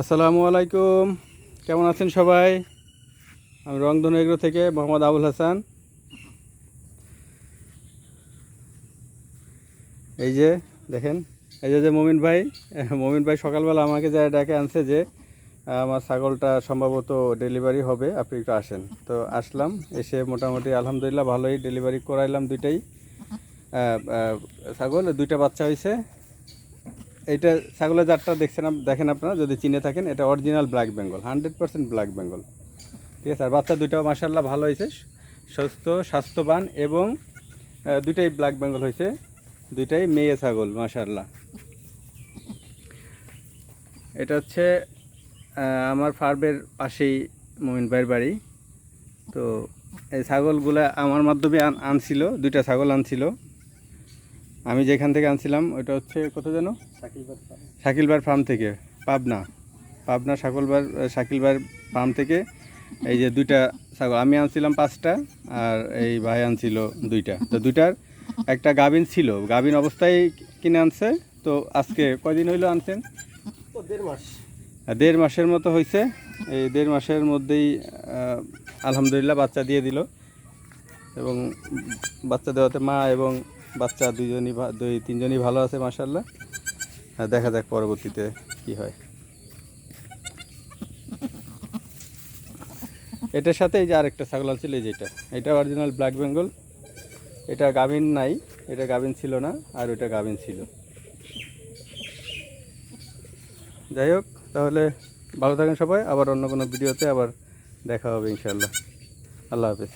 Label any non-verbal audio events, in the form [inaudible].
আসসালামু আলাইকুম। কেমন আছেন সবাই? আমি রংধনু এগ্রো থেকে মোহাম্মদ আবুল হাসান। এই যে, দেখেন, এই যে যে মমিন ভাই [laughs] মমিন ভাই সকালবেলা আমাকে যা ডাকে আনছে যে, আমার ছাগলটা সম্ভবত ডেলিভারি হবে, আপনি একটু আসেন। তো আসলাম, এসে মোটামুটি আলহামদুলিল্লাহ ভালোই ডেলিভারি করাইলাম দুইটাই। ছাগল, দুইটা বাচ্চা হয়েছে এইটা ছাগলের জাতটা দেখছেন দেখেন আপনারা, যদি চিনে থাকেন, এটা original black Bengal hundred percent black Bengal ঠিক আছে, আর বাচ্চা দুইটাও মাসাল্লাহ ভালো হয়েছে, সুস্থ, স্বাস্থ্যবান এবং দুইটাই ব্ল্যাক বেঙ্গল হয়েছে, দুইটাই মেয়ে ছাগল মাসাল্লাহ এটা হচ্ছে আমার ফার্মের পাশেই মমিন ভাইয়ের বাড়ি। তো এই ছাগলগুলা আমার মাধ্যমে আন- আনছিল, দুইটা ছাগল আনছিল। আমি যেখান থেকে আনছিলাম ওইটা হচ্ছে কত যেন? শাকিলবার ফার্ম থেকে পাবনা। পাবনা শাকিলবার শাকিলবার ফার্ম থেকে এই যে দুইটা ছাগল। আমি আনছিলাম পাঁচটা আর এই ভাই আনছিল দুইটা। তো দুইটার একটা গাভিন ছিল। গাভিন অবস্থায় কিনে আনছে। তো আজকে কয়দিন হইল আনছেন? দেড় মাস। দেড় মাসের মতো হয়েছে এই দেড় মাসের মধ্যেই আলহামদুলিল্লাহ বাচ্চা দিয়ে দিল। এবং বাচ্চা দেওয়াতে মা এবং বাচ্চা দুজনই দুই, তিনজনই ভালো আছে মাসাল্লাহ আর দেখা যাক পরবর্তীতে কি হয়। এটার সাথে এই যে আরেকটা ছাগল ছিল এই যেটা এটা। অরিজিনাল ব্ল্যাক বেঙ্গল এটা গাভিন নাই, এটা গাভিন ছিল না, আর ওটা গাভিন ছিল। যাই হোক, তাহলে ভালো থাকেন সবাই, আবার অন্য কোনো ভিডিওতে আবার দেখা হবে ইনশাল্লাহ আল্লাহ হাফেজ।